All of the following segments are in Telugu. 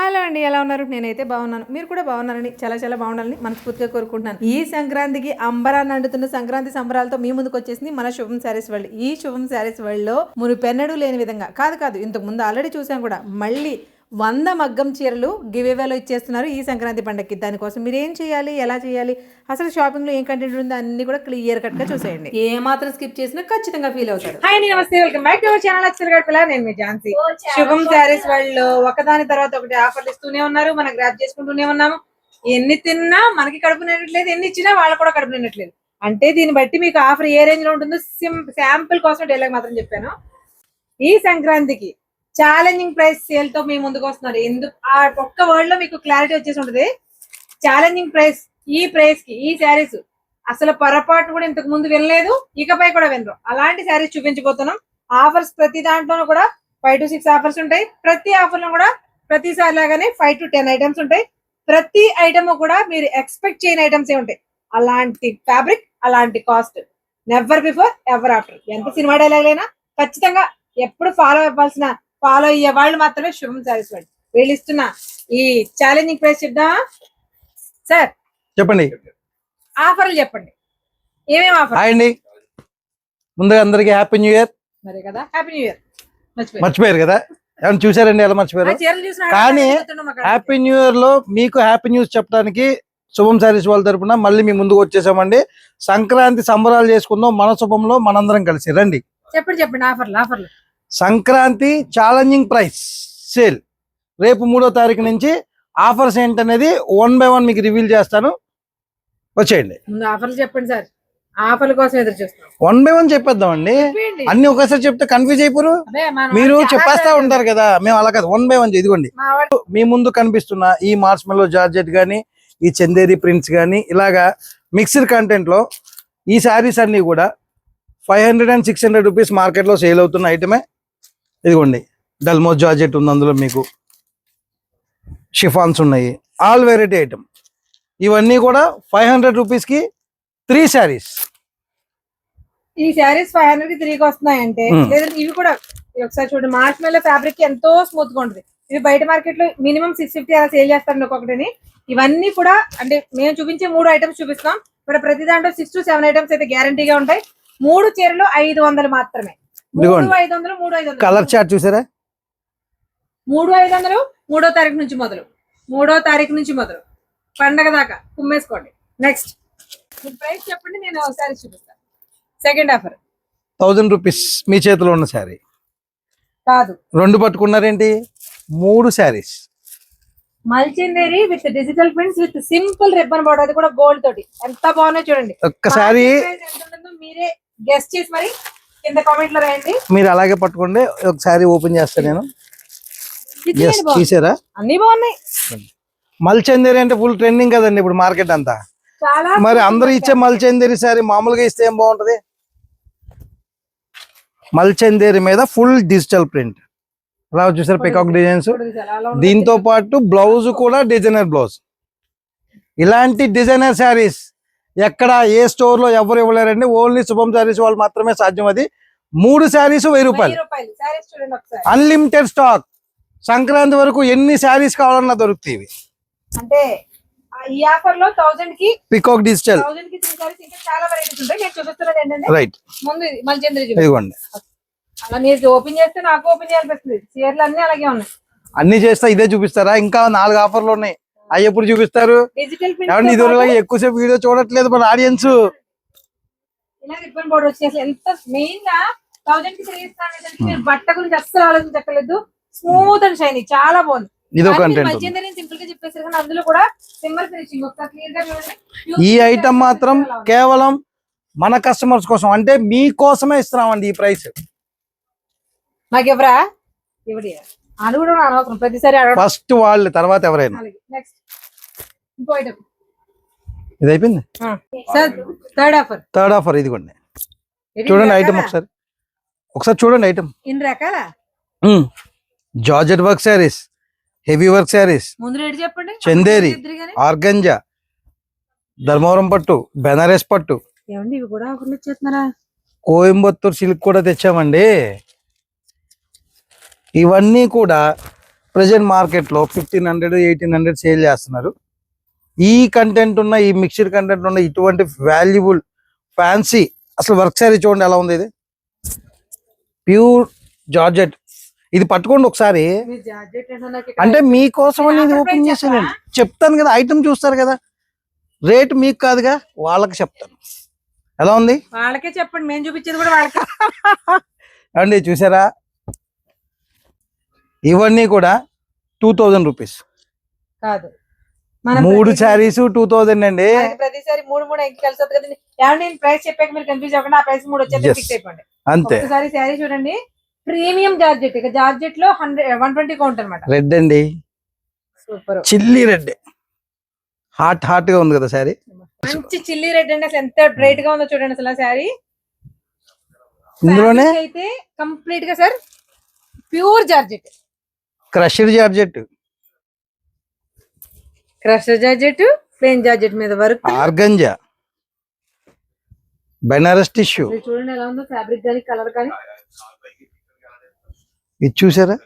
హలో అండి ఎలా ఉన్నారు? నేనైతే బాగున్నాను. మీరు కూడా బాగున్నారని చాలా చాలా బాగుండాలని మనస్ఫూర్తిగా కోరుకుంటున్నాను. ఈ సంక్రాంతికి అంబరాన్ని అంటుతున్న సంక్రాంతి సంబరాలతో మీ ముందుకు వచ్చేసింది మన శుభం శారీస్ వరల్డ్. ఈ శుభం శారీస్ వరల్డ్లో మునుపెన్నడూ లేని విధంగా కాదు కాదు ఇంతకు ముందు ఆల్రెడీ చూసాం కూడా మళ్ళీ వంద మగ్గం చీరలు గివేవేలో ఇచ్చేస్తున్నారు ఈ సంక్రాంతి పండగకి దానికోసం మీరు ఏం చేయాలి? ఎలా చేయాలి? అసలు షాపింగ్లో ఏం కంటెంట్ ఉందో అన్ని కూడా క్లియర్ కట్గా చూసేయండి. ఏ మాత్రం స్కిప్ చేసినా ఖచ్చితంగా ఫీల్ అవుతారు. హాయ్ నమస్తే welcome back to our channel Akshar గడపల నేను మీ ఝాన్సీ. శుభం శారీస్ వాళ్ళు ఒకదాని తర్వాత ఒకటి ఆఫర్లు ఇస్తూనే ఉన్నారు. మనం గ్రాప్ చేసుకుంటూనే ఉన్నాము. ఎన్ని తిన్నా మనకి కడుపు నిండట్లేదు ఎన్ని ఇచ్చినా వాళ్ళకి కూడా కడుపు నిండట్లేదు. అంటే దీన్ని బట్టి మీకు ఆఫర్ ఏ రేంజ్లో ఉంటుందో శాంపుల్ కోసం డైలాగ్ మాత్రం చెప్పాను. ఈ సంక్రాంతికి ఛాలెంజింగ్ ప్రైస్ సేల్తో మీ ముందుకు వస్తున్నారు. ఎందుకు? ఆ ఒక్క వర్డ్లో మీకు క్లారిటీ వచ్చేసి ఉంటుంది. ఛాలెంజింగ్ ప్రైస్ ఈ ప్రైస్కి ఈ శారీస్ అసలు పొరపాటు కూడా ఇంతకు ముందు వినలేదు ఇకపై కూడా వినరు. అలాంటి శారీస్ చూపించబోతున్నాం. ఆఫర్స్ ప్రతి దాంట్లోనూ కూడా ఫైవ్ టు సిక్స్ ఆఫర్స్ ఉంటాయి. ప్రతి ఆఫర్లో కూడా ప్రతిసారి లాగానే ఫైవ్ టు టెన్ ఐటమ్స్ ఉంటాయి. ప్రతి ఐటమ్ కూడా మీరు ఎక్స్పెక్ట్ చేయని ఐటమ్స్ ఏ ఉంటాయి. అలాంటి ఫ్యాబ్రిక్ అలాంటి cost never before ever after ఎంత సినిమా డైలాగ్ అయినా ఖచ్చితంగా ఎప్పుడు ఫాలో అవ్వాల్సిన ఫాలో అయ్యే వాళ్ళు మాత్రమే శుభం సారీస్ వాళ్ళు ఇస్తున్న ఈ ఛాలెంజింగ్ ప్రైస్ చెప్దామా? సార్ చెప్పండి. ఆఫర్లు చెప్పండి. ఏమేమి ఆఫర్ అండి. ముందుగా అందరికి హ్యాపీ న్యూ ఇయర్ మరి కదా? హ్యాపీ న్యూ ఇయర్ మర్చిపోయారు. కదా? ఏమన్నా చూసారండి ఎలా మర్చిపోయారు? కానీ. హ్యాపీ న్యూ ఇయర్లో మీకు హ్యాపీ న్యూస్ చెప్పడానికి శుభం శారీస్ వాళ్ళ తరపున మళ్ళీ మీ ముందుకు వచ్చేసామండి. సంక్రాంతి సంబరాలు చేసుకుందాం. మన శుభంలో మనందరం కలిసి రండి. చెప్పండి చెప్పండి. ఆఫర్లు ఆఫర్లు. సంక్రాంతి ఛాలెంజింగ్ ప్రైస్ సేల్ రేపు మూడో తారీఖు నుంచి ఆఫర్స్ ఏంటనేది వన్ బై వన్ మీకు రివీల్ చేస్తాను. వచ్చేయండి. ఆఫర్లు చెప్పండి సార్. ఆఫర్ల కోసం ఎదురు చూస్తున్నాం. వన్ బై వన్ చెప్పేద్దామండి. చెప్పండి. అన్ని ఒకసారి చెప్తే కన్ఫ్యూజ్ అయిపోరు. మీరు చెప్పేస్తా ఉంటారు కదా మేము అలా కాదు. వన్ బై వన్ ఇదిగోండి. మా ముందు కనిపిస్తున్న ఈ మార్స్మెల్లో జార్జెట్ గానీ ఈ చందేరి ప్రింట్స్ గానీ ఇలాగా మిక్స్డ్ కంటెంట్లో ఈ శారీస్ అన్ని కూడా five hundred and six hundred rupees మార్కెట్లో సేల్ అవుతున్న ఐటమే ఇదిగోండి డల్మో జార్జెట్ ఉంది అందులో మీకు. షిఫాన్స్ ఉన్నాయి. All variety item. ఇవన్నీ కూడా ఫైవ్ హండ్రెడ్ రూపీస్కి త్రీ శారీస్. ఈ శారీస్ ఫైవ్ హండ్రెడ్కి త్రీకి వస్తున్నాయంటే. లేదంటే ఇవి కూడా ఒకసారి చూడండి మార్చ్ మెల్ల ఫ్యాబ్రిక్ ఎంతో స్మూత్గా ఉంటుంది. ఇవి బయట మార్కెట్లో మినిమం సిక్స్ ఫిఫ్టీ అలా సేల్ చేస్తారు ఒక్కొక్కటిని. ఇవన్నీ కూడా అంటే మేము చూపించే మూడు ఐటమ్స్ చూపిస్తాం. ఇక్కడ ప్రతి దాంట్లో సిక్స్ టు సెవెన్ ఐటమ్స్ అయితే గ్యారంటీగా ఉంటాయి. మూడు చీరలు ఐదు వందలు మాత్రమే. ఇదిగోండి. ఐదు వందలు మూడు ఐదు వందలు. కలర్ చార్ట్ చూసారా? మూడు ఐదు వందలు మూడో తారీఖు నుంచి మొదలు. మూడో తారీఖు నుంచి మొదలు. పండగ దాకా కుమ్మేసుకోండి. నెక్స్ట్ ప్రైస్ చెప్పండి నేను ఒకసారి చూపిస్తాను. సెకండ్ ఆఫర్ థౌజండ్ రూపీస్ మీ చేతిలో ఉన్న శారీ. కాదు. రెండు పట్టుకున్నారేంటి? మూడు saris. మల్చిందేరి with digital prints with simple ribbon border అది కూడా గోల్డ్ తోటి. ఎంత బాగున్నాయి చూడండి. ఒక్కసారి మీరే గెస్ట్ చేసి మరి కింద కామెంట్లో రాయండి. మీరు అలాగే పట్టుకోండి ఒకసారి ఓపెన్ చేస్తాను నేను. తీసారా? అన్ని బాగున్నాయి. మల్చందేరి అంటే ఫుల్ ట్రెండింగ్ కదండి ఇప్పుడు మార్కెట్ అంతా. మరి అందరూ ఇచ్చే మల్చందేరి సారీ మామూలుగా ఇస్తే ఏం బాగుంటది? మల్చందేరి మీద ఫుల్ డిజిటల్ ప్రింట్ అలా చూసారు పికాక్ డిజైన్స్. దీంతో పాటు బ్లౌజ్ కూడా డిజైనర్ బ్లౌజ్ ఇలాంటి డిజైనర్ శారీస్ ఎక్కడ ఏ స్టోర్లో ఎవరు ఇవ్వలేరండి. ఓన్లీ శుభం శారీస్ వాళ్ళు మాత్రమే సాధ్యం అది. మూడు శారీస్ వెయ్యి రూపాయలు. అన్లిమిటెడ్ స్టాక్ సంక్రాంతి వరకు ఎన్ని శారీస్ కావాలన్నా దొరుకుతాయి ఇవి. అంటే ఆ ఈ ఆఫర్లో థౌసండ్కి పికాక్ డిజిటల్ థౌసండ్కి త్రీ సారీస్ ఇంకా చాలా వెరైటీస్ ఉంటాయి. నేను చూపిస్తున్నది ఏంటంటే రైట్ ముందు ఇది మల్చంద్రి చూడండి ఇదిగోండి. అలా మీరు ఓపెన్ చేస్తే నాకు ఓపెన్ చేయాలనిపిస్తుంది. చీరలు అన్ని అలాగే ఉన్నాయి. అన్ని చేస్తా ఇదే చూపిస్తారా? ఇంకా నాలుగు ఆఫర్లు ఉన్నాయి. అవి ఎప్పుడు చూపిస్తారు? డిజిటల్ ఏమండి ఇది వరకు ఎక్కువసేపు వీడియో చూడట్లేదు మన ఆడియన్స్ ఇలా రిబ్బన్ బోర్డర్ వచ్చి అసలు ఎంత మెయిన్గా థౌసండ్కి త్రీ ఇస్తాను మీరు బట్ట గురించి అస్సలు ఆలోచించక్కర్లేదు. స్మూత్ అండ్ షైనీ చాలా బాగుంది. ఈ ఐటమ్ మాత్రం కేవలం మన కస్టమర్స్ కోసం అంటే మీ కోసమే ఇస్తున్నామండి ఈ ప్రైస్ నాకు ఎవరా అనవసరం. ప్రతిసారి అడగడం. ఫస్ట్ వాళ్ళు తర్వాత ఎవరైనా. నెక్స్ట్ ఇంకో ఐటమ్ ఇది అయిపోయింది? Sir third offer third offer ఇదిగోండి చూడండి ఐటమ్ ఒకసారి. ఒకసారి చూడండి ఐటమ్ ఇన్ని రకాల? Georgette work saris heavy work saris చెప్పండి. చందేరి. ఆర్గంజా ధర్మవరం పట్టు బెనారస్ పట్టు. కోయంబత్తూర్ సిల్క్ కూడా తెచ్చామండి. ఇవన్నీ కూడా ప్రజెంట్ మార్కెట్లో fifteen hundred eighteen hundred sale చేస్తున్నారు. ఈ కంటెంట్ ఉన్న ఈ మిక్స్డ్ కంటెంట్ ఉన్న ఇటువంటి వాల్యుబుల్ ఫ్యాన్సీ అసలు వర్క్ సారీ చూడండి ఎలా ఉంది ఇది. ప్యూర్ జార్జెట్ ఇది పట్టుకోండి ఒకసారి. అంటే మీకోసం ఇది ఓపెన్ చేశానండి చెప్తాను కదా ఐటమ్ చూస్తారు కదా. రేట్ మీకు కాదుగా వాళ్ళకి చెప్తాను. ఎలా ఉంది? వాళ్ళకే చెప్పండి మేము చూపించేది కూడా వాళ్ళకే. అండి చూసారా? ఇవన్నీ కూడా టూ థౌజండ్ రూపీస్ కాదు. మనం మూడు శారీస్ టూ థౌజండ్ అండి. ప్రతిసారి మూడు మూడు కలిసి వస్తుంది నేను ప్రైస్ చెప్పాక మీరు కన్ఫ్యూజ్ అవ్వకుండా ఆ ప్రైస్ మూడు వచ్చేది. ఫిక్స్ అయిపోండి. అంతే. ఒకసారి శారీ చూడండి. ప్రీమియం జార్జెట్ ఇక జార్జెట్లో హండ్రెడ్ వన్ ట్వంటీ కౌంట్ అనమాట రెడ్ అండి. సూపర్ చిల్లీ రెడ్ హాట్ హాట్గా ఉంది కదా శారీ మంచి చిల్లీ రెడ్ అండి. అసలు ఎంత బ్రైట్గా ఉందో చూడండి అసలు శారీ ఇందులోనే? అయితే కంప్లీట్గా sir pure georgette. Crusher georgette. Crush georgette plain georgette మీద వర్క్. ఆర్గంజా. బెనారస్ టిష్యూ. చూడండి ఎలా ఉందో ఫ్యాబ్రిక్ కానీ కలర్ కానీ. ఇది చూసారా?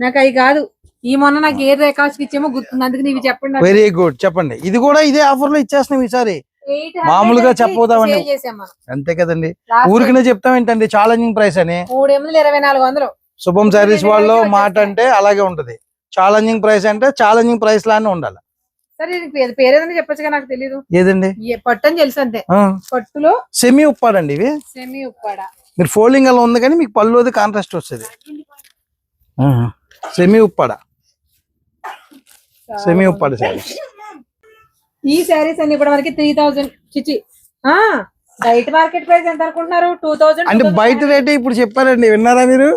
నాకు అవి కాదు. ఈ మొన్న నాకు ఏ రేకాస్ట్ ఇచ్చేమో గుర్తుంది. అందుకు నీవి చెప్పండి నాకు. Very good. చెప్పండి. ఇది కూడా ఇదే ఆఫర్లో ఇచ్చేస్తున్నాం ఈసారి. 800 మామూలుగా చెప్పబోదామండి. అంతే కదండి. ఊరికనే చెప్తాం ఏంటండి? ఛాలెంజింగ్ ప్రైస్ అని. మూడు ఎనిమిది ఇరవై నాలుగు వందలు. శుభం నేను వాళ్ళు మాట. అంటే అలాగే ఉంటది. ఛాలెంజింగ్ ప్రైస్ అంటే ఛాలెంజింగ్ ప్రైస్ లానే ఉండాలి. సరే దీనికి పేరు పేరు ఏదైనా చెప్పొచ్చుగా నాకు తెలియదు ఏదండి? పట్టు అని తెలుసు అంతే. పట్టులో సెమీ ఉప్పాడండి ఇవి. సెమీ ఉప్పాడ. మీరు ఫోల్డింగ్ అలా ఉంది కానీ మీకు పళ్ళు అది కాంట్రాస్ట్ వస్తుంది సెమీ ఉప్పాడ. సెమీ ఉప్పాడ శారీస్ ఈ శారీస్ అన్ని కూడా మనకి త్రీ థౌజండ్ చిచి. ఆ. బయట మార్కెట్ ప్రైస్ ఎంత అనుకుంటున్నారు? టూ థౌజండ్ అంటే బయట రేట్ ఇప్పుడు చెప్పారండి. విన్నారా మీరు?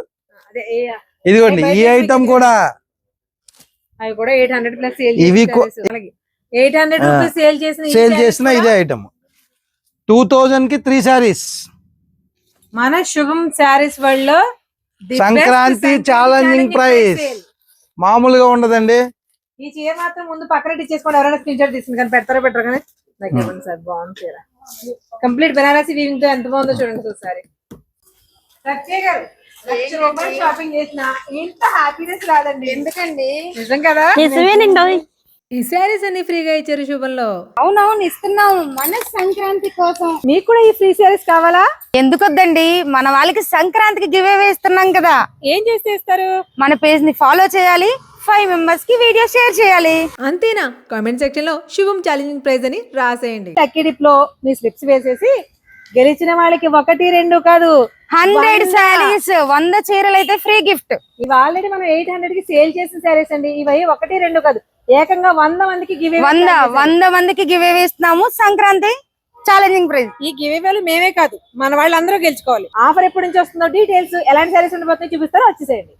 ఇదిగోండి ఈ ఐటమ్ కూడా అవి కూడా ఎయిట్ హండ్రెడ్ ప్లస్ సేల్ ఇవి ఎయిట్ హండ్రెడ్ రూపీస్ సేల్ చేసిన సేల్ చేసిన ఇదే ఐటమ్. టూ థౌజండ్కి త్రీ శారీస్. మన శుభం శారీస్ వరల్డ్లో సంక్రాంతి price. sale. మామూలుగా ఉండదండి. ఈ చీర మాత్రం ముందు పక్కన ఇచ్చేసుకోండి ఎవరైనా స్క్రీన్ షాట్ తీసుకుని కానీ పెడతారో పెట్టరు కానీ నాకు. ఇవ్వండి సార్ బాగుంది చీర. కంప్లీట్ బెనారసి వీవింగ్తో ఎంత బాగుందో చూడండి సత్య గారు లక్ష రూపాయలు షాపింగ్ చేసిన ఇంత హ్యాపీనెస్ రాదండి. ఎందుకండి? నిజం కదా? నిజమేనండి ఈ శారీస్ అన్ని ఫ్రీగా ఇచ్చారు శుభంలో. అవునవును ఇస్తున్నాం. మన సంక్రాంతి కోసం. మీకు కూడా ఈ ఫ్రీ శారీస్ కావాలా? ఎందుకొద్దండి? మన వాళ్ళకి సంక్రాంతికి గివ్ అవే ఇస్తున్నాం కదా. ఏం చేస్తే ఇస్తారు మన పేజ్ని ఫాలో చేయాలి. ఫైవ్ మెంబర్స్కి వీడియో షేర్ చేయాలి. అంతేనా? కామెంట్ సెక్షన్లో శుభం ఛాలెంజింగ్ ప్రైజ్ అని రాసేయండి. లక్కీ డిప్లో మీ స్లిప్స్ వేసేసి గెలిచిన వాళ్ళకి ఒకటి రెండు కాదు. హండ్రెడ్. శారీస్ వంద చీరలు అయితే ఫ్రీ గిఫ్ట్. ఇవి ఆల్రెడీ మనం ఎయిట్ హండ్రెడ్కి సేల్ చేసిన శారీస్ అండి. ఇవి ఒకటి రెండు కాదు. ఏకంగా వంద మందికి గివ్ వంద వంద మందికి గివ్ ఇస్తున్నాము. సంక్రాంతి ఛాలెంజింగ్ ప్రైజ్ ఈ గివ్ వేలు మేమే కాదు మన వాళ్ళందరూ గెలుచుకోవాలి. ఆఫర్ ఎప్పటి నుంచి వస్తుందో డీటెయిల్స్ ఎలాంటి శారీస్ ఉండబోతున్నాయి చూపిస్తారో వచ్చేసేయండి.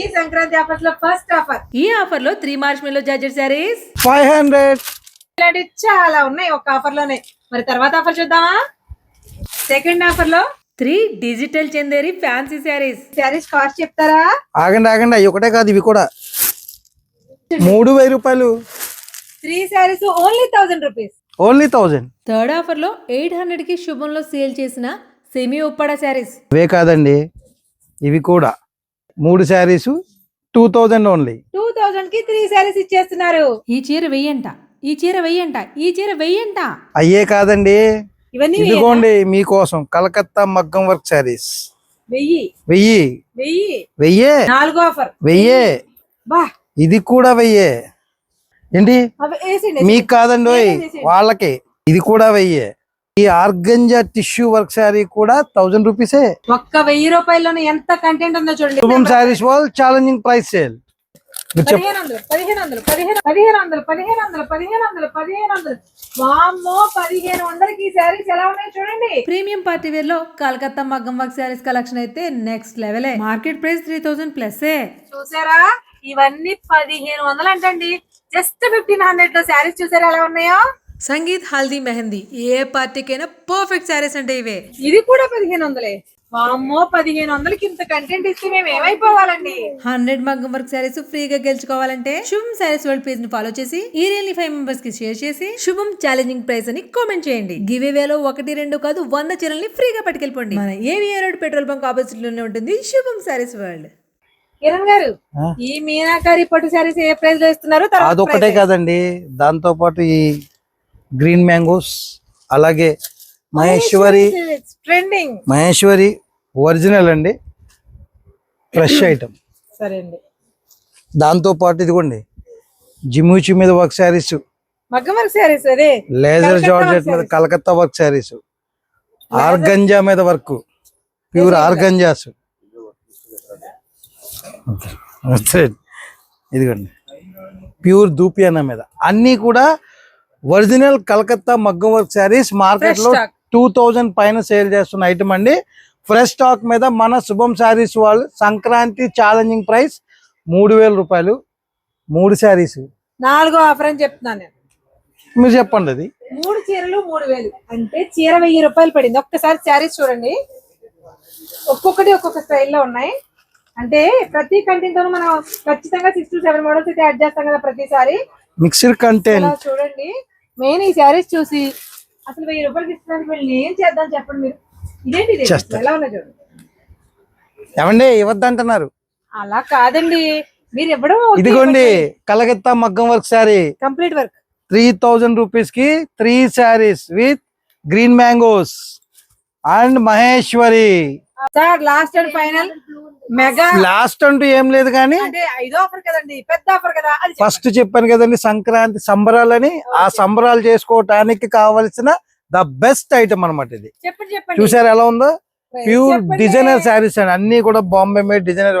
ఈ సంక్రాంతి ఆఫర్స్లో ఫస్ట్ ఆఫర్ ఈ ఆఫర్లో త్రీ మార్చ్లో జార్జెట్ శారీస్. ఫైవ్ హండ్రెడ్ ఇలాంటివి చాలా ఉన్నాయి. ఒక ఆఫర్లోనే. మరి తర్వాత ఆఫర్ చూద్దామా? సెకండ్ ఆఫర్లో? Three digital Chanderi fancy saris. Saris cost చెప్తారా? ఆగండి ఆగండి. అవి ఒకటే కాదు ఇవి కూడా. మూడు వెయ్యి రూపాయలు. Three saris only thousand rupees only thousand third ఆఫర్లో ఎయిట్ హండ్రెడ్కి శుభంలో సేల్ చేసిన సెమీ ఉప్పాడ శారీస్. ఇవే కాదండి. ఇవి కూడా. మూడు saris two thousand only two థౌజండ్కి త్రీ శారీస్ ఇచ్చేస్తున్నారు. ఈ చీర వెయ్యంట. ఈ చీర వెయ్యంట ఈ చీర వెయ్యంట. అయ్యే కాదండి. ఇవన్నీ ఇదిగోండి మీకోసం కలకత్తా మగ్గం వర్క్ శారీస్. వెయ్యి. వెయ్యి. వెయ్యి. వెయ్యే. నాలుగో ఆఫర్. వెయ్యే. బా. ఇది కూడా వెయ్యే. ఏంటి? మీకు కాదండి వాళ్ళకి. ఇది కూడా వెయ్యే. ఈ ఆర్గంజా టిష్యూ వర్క్ శారీ కూడా థౌజండ్ రూపీసే. ఒక్క వెయ్యి రూపాయల్లోనే ఎంత కంటెంట్ ఉందో చూడండి. శుభం శారీస్ వాళ్ళు ఛాలెంజింగ్ ప్రైస్ సేల్. పదిహేను వందలు పదిహేను వందలు పదిహేను పదిహేను వందలు పదిహేను వందలు పదిహేను వందలు పదిహేను వందలు వామ్మో పదిహేను వందలకి ఈ శారీస్ ఎలా ఉన్నాయి చూడండి. ప్రీమియం పార్టీ వేర్లో కలకత్తా మగ్గం వర్క్ శారీస్ కలెక్షన్ అయితే next level. Market price three thousand plus చూసారా? ఇవన్నీ పదిహేను వందలు అంటండి. జస్ట్ ఫిఫ్టీన్ హండ్రెడ్లో శారీస్ చూసారా ఎలా ఉన్నాయో? సంగీత్ హల్దీ మెహందీ. ఏ పార్టీకైనా పర్ఫెక్ట్ శారీస్ అంటే ఇవే. ఇది కూడా పదిహేను వందలే అమ్మో పదిహేను వందలకి ఇంత కంటెంట్ ఇస్తే మేము ఏమైపోవాలండి? హండ్రెడ్ మగ్గం వర్క్ శారీస్ ఫ్రీగా గెలుచుకోవాలంటే శుభం శారీస్ వరల్డ్ పేజ్ని ఫాలో చేసి ఈ రీల్ ఫైవ్ మెంబర్స్కి షేర్ చేసి శుభం ఛాలెంజింగ్ ప్రైస్ అని కామెంట్ చేయండి. గివ్ వేలో ఒకటి రెండు కాదు వంద చీరల్ని ఫ్రీగా పట్టుకెళ్ళిపోండి. మన ఏవిఆర్ రోడ్ పెట్రోల్ బంక్ ఆపోజిట్లోనే ఉంటుంది శుభం శారీస్ వరల్డ్. కిరణ్ గారు? ఈ మీనాకారి పట్టు శారీస్ ఏ ప్రైస్లో ఇస్తున్నారు? తర్వాత అదొకటే? కాదండి దాంతో పాటు ఈ గ్రీన్ మ్యాంగోస్ అలాగే మహేశ్వరి ట్రెండింగ్ మహేశ్వరి ఒరిజినల్ అండి. Fresh item. సరే అండి. దాంతో పాటు ఇదిగోండి జిమ్యూచి మీద వర్క్ శారీస్. మగ్గం వర్క్ శారీస్ అదే? లేజర్ జార్జెట్ మీద. కలకత్తా వర్క్ శారీస్. ఆర్గంజా మీద వర్క్. Pure organzas. ఇదిగోండి. ప్యూర్ దూపియానా మీద. అన్ని కూడా ఒరిజినల్ కలకత్తా మగ్గం వర్క్ శారీస్. మార్కెట్లో stock. టూ థౌజండ్ పైన సేల్ చేస్తున్న ఐటమ్ అండి. ఫ్రెష్ స్టాక్ మీద మన శుభం శారీస్ వాళ్ళు సంక్రాంతి ఛాలెంజింగ్ ప్రైస్ మూడు వేల రూపాయలు. మూడు శారీస్. నాలుగో ఆఫర్ అని చెప్తున్నాను నేను. మీరు చెప్పండి అది. మూడు చీరలు మూడు వేలు. అంటే చీర వెయ్యి రూపాయలు పడింది. ఒక్కసారి శారీస్ చూడండి. ఒక్కొక్కటి ఒక్కొక్క స్టైల్లో ఉన్నాయి. అంటే ప్రతి కంటెంట్ మనం ఖచ్చితంగా సిక్స్ టు సెవెన్ మోడల్స్ అయితే యాడ్ చేస్తాం కదా ప్రతిసారి. Mixed content. చూడండి. మెయిన్ ఈ శారీస్ చూసి అసలు వెయ్యి రూపాయలకి ఇస్తున్నారు వీళ్ళని ఏం చేద్దాం చెప్పండి మీరు. ఏమండి ఇవ్వద్దంటున్నారు. అలా కాదండి. మీరు ఇవ్వడం ఇదిగోండి కలకత్తా మగ్గం work sari. Complete work. Three thousand రూపీస్కి three saris with green mangoes and Maheshwari. Sir last and final mega last అంటూ ఏం లేదు కానీ అంటే ఐదో ఆఫర్ కదండి పెద్ద ఆఫర్ కదా అది ఫస్ట్ చెప్పాను కదండి సంక్రాంతి సంబరాలని ఆ సంబరాలు చేసుకోవటానికి కావలసిన ద బెస్ట్ ఐటమ్ అన్నమాట ఇది. చూసారు ఎలా ఉందో? ప్యూర్. డిజైనర్ శారీస్ అండి. అన్ని కూడా బాంబే మేడ్ డిజైనర్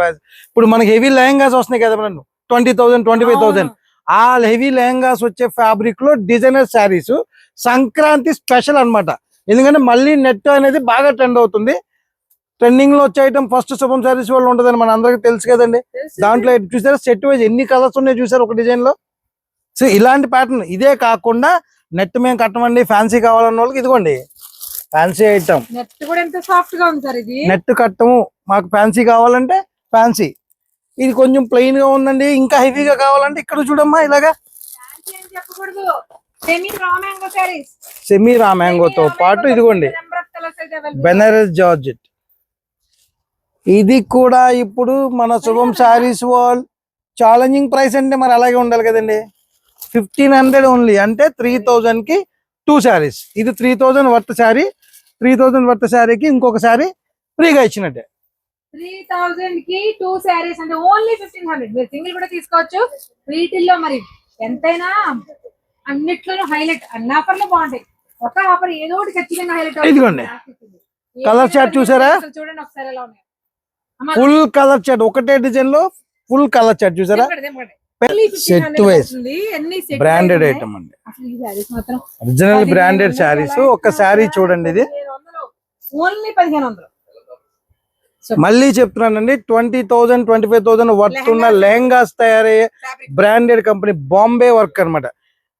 ఇప్పుడు మనకి హెవీ లెహంగాస్ వస్తున్నాయి కదా మనం twenty thousand twenty five thousand ఆ హెవీ లెహంగాస్ వచ్చే ఫ్యాబ్రిక్లో డిజైనర్ శారీస్ సంక్రాంతి స్పెషల్ అన్నమాట. ఎందుకంటే మళ్ళీ నెట్ అనేది బాగా ట్రెండ్ అవుతుంది. ట్రెండింగ్లో వచ్చే ఐటమ్ ఫస్ట్ శుభం శారీస్ వాళ్ళు ఉంటదని మన అందరికి తెలుసు కదండి. దాంట్లో చూసారా? సెట్ వైజ్ ఎన్ని కలర్స్ ఉన్నాయి చూసారు ఒక డిజైన్లో? సో ఇలాంటి ప్యాటర్న్ ఇదే కాకుండా నెట్ మేము కట్టమండి ఫ్యాన్సీ కావాలన్న వాళ్ళకి ఇదిగోండి. Fancy item. నెట్ కూడా ఎంత సాఫ్ట్గా ఉంది సార్ ఇది? నెట్ కట్టము మాకు ఫ్యాన్సీ కావాలంటే ఫ్యాన్సీ. ఇది కొంచెం ప్లెయిన్గా ఉందండి ఇంకా హెవీగా కావాలంటే ఇక్కడ చూడమ్మా ఇలాగా సెమీ రా మ్యాంగోతో పాటు ఇదిగోండి. బెనారస్ జార్జెట్ ఇది కూడా ఇప్పుడు మన Shubham saris wall challenging price అంటే మరి అలాగే ఉండాలి కదండి. ఫిఫ్టీన్ హండ్రెడ్ ఓన్లీ అంటే త్రీ థౌజండ్కి టూ శారీస్ ఇది three thousand worth sari three thousand worth శారీకి ఇంకొక శారీ ఫ్రీగా ఇచ్చినట్టే. త్రీ థౌజండ్కి టూ శారీస్ అంటే ఓన్లీ ఫిఫ్టీన్ హండ్రెడ్ మీరు సింగిల్ కూడా తీసుకోవచ్చు. వీటిల్లో మరి ఎంతైనా అన్నిట్లోనూ హైలైట్ అన్ని ఆఫర్లు బాగుంటాయి. ఒక ఆఫర్ ఏదో ఒకటి ఖచ్చితంగా హైలైట్ ఇదిగోండి. Colour chart చూసారా? చూడండి ఒకసారి ఎలా ఉన్నాయి. ఫుల్ కలర్ చార్ట్ ఒకటే డిజైన్లో ఫుల్ కలర్ చార్ట్ చూసారా? దింపండి, దింపండి. Only 1500 Set wise. వస్తుంది. అన్ని set బ్రాండెడ్ ఐటమ్ అండి. ఒరిజినల్ బ్రాండెడ్ శారీస్ ఒక శారీ చూడండి ఇది. మళ్ళీ చెప్తున్నానండి twenty thousand twenty five thousand worth ఉన్న లెహంగాస్. తయారయ్యే బ్రాండెడ్ కంపెనీ బాంబే వర్క్ అన్నమాట.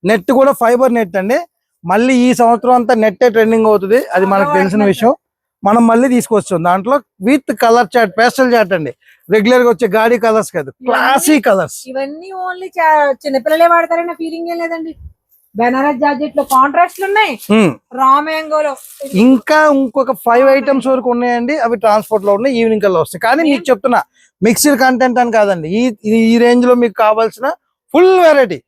నెట్ కూడా ఫైబర్ నెట్ అండి. మళ్ళీ ఈ సంవత్సరం అంతా నెట్టే ట్రెండింగ్ అవుతుంది. అది మనకు తెలిసిన విషయం. మనం మళ్ళీ తీసుకొచ్చాం. దాంట్లో with colour chart pastel chart అండి. రెగ్యులర్గా వచ్చే గాడి కలర్స్ కాదు. Classy colours. ఇవన్నీ ఓన్లీ చిన్నపిల్లలే వాడతారన్న ఫీలింగ్ ఏం లేదండి. బెనారస్ జార్జెట్లో కాంట్రాస్ట్లు ఉన్నాయి రా మ్యాంగోలో. ఇంకా ఇంకొక ఫైవ్ ఐటమ్స్ వరకు ఉన్నాయండి. అవి ట్రాన్స్పోర్ట్లో ఉన్నాయి ఈవినింగ్ కల్లా వస్తాయి. కానీ మీకు చెప్తున్నా మిక్స్డ్ కంటెంట్ అని కాదండి. ఈ రేంజ్లో మీకు కావాల్సిన ఫుల్ వెరైటీ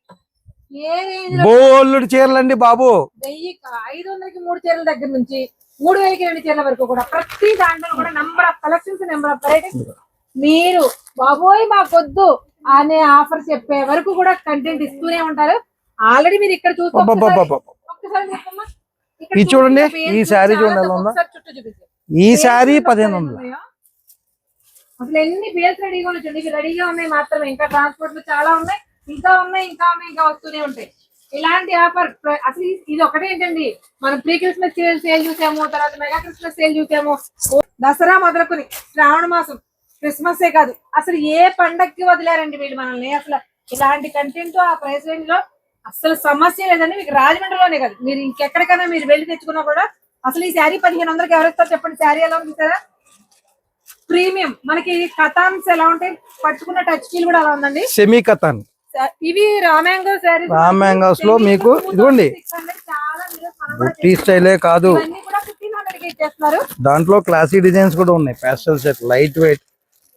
బోల్డ్ చీరలండి బాబు. ఐదు వందలకి మూడు చీరల దగ్గర నుంచి మూడు వేలకి రెండు చీరల వరకు కూడా ప్రతి దాంట్లో కూడా number of collections number of varieties మీరు బాబోయ్ మాకొద్దు అనే ఆఫర్ చెప్పే వరకు కూడా కంటెంట్ ఇస్తూనే ఉంటారు. ఆల్రెడీ మీరు ఇక్కడ ఇది చూడండి, ఈ శారీ చూడండి. ఈ శారీ పదిహేను వందలు. అసలు ఎన్ని పేర్స్ రెడీగా ఉన్నాయి రెడీగా ఉన్నాయి మాత్రమే. ఇంకా ట్రాన్స్పోర్ట్లో చాలా ఉన్నాయి. ఇంకా ఉన్నాయి ఇంకా ఉన్నాయి ఇంకా వస్తూనే ఉంటాయి. ఇలాంటి ఆఫర్ అసలు ఇది- ఒకటే ఏంటండి? మనం ప్రీ క్రిస్మస్ సేల్ చూసాము తర్వాత మెగా క్రిస్మస్ సేల్ చూసాము. దసరా మొదలుకొని శ్రావణ మాసం క్రిస్మస్ ఏ కాదు. అసలు ఏ పండక్కి వదిలేరండి వీళ్ళు మనల్ని? అసలు ఇలాంటి కంటెంట్ ఆ ప్రైస్ రేంజ్లో అసలు సమస్య లేదండి. మీకు రాజమండ్రిలోనే కాదు. మీరు ఇంకెక్కడికైనా మీరు వెళ్ళి తెచ్చుకున్నా కూడా అసలు ఈ శారీ పదిహేను వందలకి ఎవరిస్తారు చెప్పండి? శారీ ఎలా ఉంది ప్రీమియం. మనకి కథాన్స్ ఎలా ఉంటాయి? పట్టుకున్న టచ్ ఫీల్ కూడా అలా ఉందండి. సెమీ కథన్ ఇవి రామ్యాంగో శారీస్ రామ్యాంగోస్లో మీకు ఇదిగోండి. బుట్టి స్టైలే కాదు. దాంట్లో క్లాసీ డిజైన్స్ కూడా ఉన్నాయి. ప్యాస్టల్ సెట్ లైట్ వెయిట్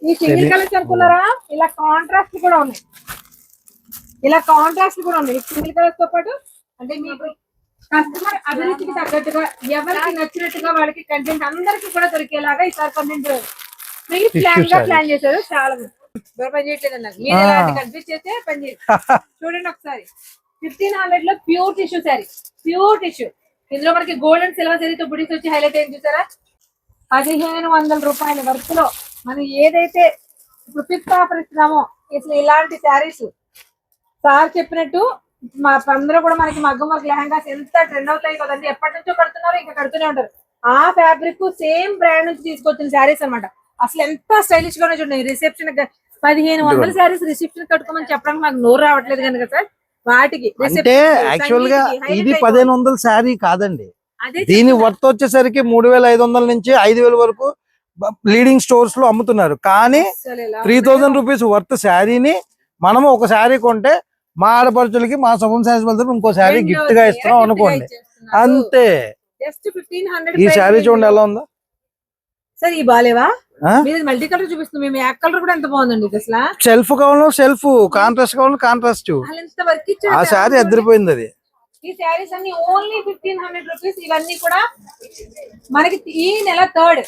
ఈ సింగిల్ కలర్స్ అనుకున్నారా ఇలా కాంట్రాస్ట్ కూడా ఉన్నాయి. ఇలా కాంట్రాస్ట్ కూడా ఉన్నాయి. సింగిల్ కలర్స్తో పాటు అంటే మీకు కస్టమర్ అభిరుచికి తగ్గట్టుగా ఎవరికి నచ్చినట్టుగా వాళ్ళకి కంటెంట్ అందరికి కూడా దొరికేలాగా ఈసారి కంటెంట్ ప్లాన్గా. ప్లాన్ చేశారు. చాలా పని చేయట్లేదు అన్నారు. మీరు ఆ. ఎలాంటి కన్ఫ్యూజ్ చేస్తే పని చేయదు చూడండి ఒకసారి. ఫిఫ్టీన్ హండ్రెడ్లో pure tissue sari. Pure tissue. ఇందులో మనకి గోల్డ్ అండ్ సిల్వర్ శారీతో బుడీస్ వచ్చి హైలైట్ అయింది చూసారా? పదిహేను వందల రూపాయల వర్త్లో మనం ఏదైతే ఇప్పుడు ఫిఫ్త్ ఆఫర్ ఇస్తున్నామో అసలు ఇలాంటి శారీస్. సార్ చెప్పినట్టు మా అందరూ కూడా మనకి మగ్గం వర్క్ లెహంగాస్ ఎంత ట్రెండ్ అవుతాయి కదండి. ఎప్పటి నుంచో కడుతున్నారు ఇంకా కడుతూనే ఉంటారు. ఆ ఫ్యాబ్రిక్ సేమ్ బ్రాండ్ నుంచి తీసుకొచ్చిన శారీస్ అన్నమాట. అసలు ఎంత స్టైలిష్ గానే చూడండి. రిసెప్షన్ పదిహేను వందల శారీస్ రిసెప్షన్ కట్టుకోమని చెప్పడానికి నాకు నోరు రావట్లేదు కనుక సార్. వాటికి అంటే యాక్చువల్గా ఇది పదిహేను వందల శారీ కాదండి. దీని వర్త్ వచ్చేసరికి మూడు వేల ఐదు వందల నుంచి ఐదు వేల వరకు లీడింగ్ స్టోర్స్లో అమ్ముతున్నారు. కానీ త్రీ థౌజండ్ రూపీస్ వర్త్ శారీని మనము ఒక శారీ కొంటే మా ఆడపడుచులకి మా శుభం వెళ్తే ఇంకో శారీ గిఫ్ట్గా ఇస్తున్నాం గా అనుకోండి. అంతే. ఈ శారీ చూడండి ఎలా ఉందో. సార్ ఈ బాలేవా? ఆ? మీరు మల్టీ కలర్ చూపిస్తుంది మేము యాక్ కలర్ కూడా ఎంత బాగుందండి అసలు? సెల్ఫ్ కావాలో సెల్ఫ్ కాంట్రాస్ట్ కావాలో కాంట్రాస్ట్ ఆ శారీ అదిరిపోయింది అది. ఈ శారీస్ అన్ని ఓన్లీ ఫిఫ్టీన్ హండ్రెడ్ రూపీస్ ఇవన్నీ కూడా మనకి ఈ నెల థర్డ్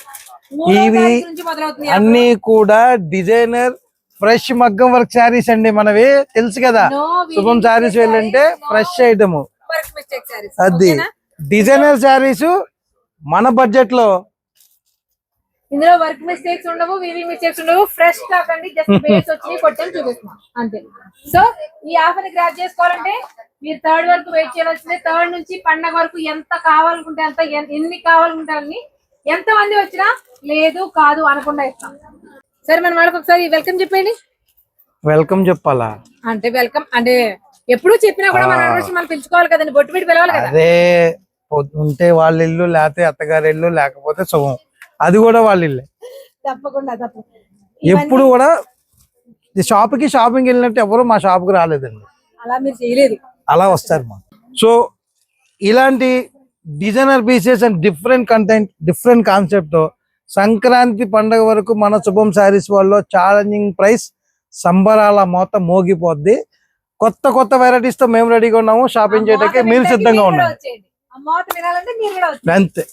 ఇవి అన్ని కూడా డిజైనర్ ఫ్రెష్ మగ్గం వర్క్ శారీస్ అండి మనవి. తెలుసు కదా? శుభం శారీస్ వెళ్ళంటే ఫ్రెష్ ఐటమ్ అది. డిజైనర్ శారీస్ మన బడ్జెట్లో ఇందులో వర్క్ మిస్టేక్స్ ఉండవు వీవింగ్ మిస్టేక్స్ ఉండవు. ఫ్రెష్ కాకండి జస్ట్ బేస్ వచ్చి కొట్టని చూపిస్తున్నాం. అంతే. సో ఈ ఆఫర్ గ్రాప్ చేసుకోవాలంటే మీరు థర్డ్ వరకు వెయిట్ చేయవలసిందే. థర్డ్ నుంచి పండగ వరకు ఎంత కావాలనుకుంటే అంత ఎన్- ఎన్ని కావాలనుకుంటే అన్ని ఎంత మంది వచ్చినా లేదు కాదు అనకుండా ఇస్తాం. సరే మన వాళ్ళకి ఒకసారి వెల్కమ్ చెప్పండి వెల్కమ్ చెప్పాలా? అంటే వెల్కమ్ అంటే ఎప్పుడు చెప్పినా కూడా మన అడ్రస్ మనం పిలుచుకోవాలి కదండి బొట్టు పెట్టి పిలవాలి కదా. అదే ఉంటే వాళ్ళ ఇల్లు లేకపోతే అత్తగారి ఇల్లు లేకపోతే శుభం. అది కూడా వాళ్ళ ఇల్లే. తప్పకుండా తప్ప ఎప్పుడు కూడా షాప్కి షాపింగ్ వెళ్ళినట్టు ఎవరు మా షాప్కి రాలేదండి. అలా మీరు చేయలేదు. అలా వస్తారు మా సో ఇలాంటి designer pieces and different content different కాన్సెప్ట్తో సంక్రాంతి పండగ వరకు మన శుభం శారీస్ వాళ్ళు ఛాలెంజింగ్ ప్రైస్ సంబరాల మోత మోగిపోద్ది. కొత్త కొత్త varieties తో మేము రెడీగా ఉన్నాము. షాపింగ్ చేయడానికి మీరు సిద్ధంగా ఉన్నారు వచ్చేయండి. అంతే.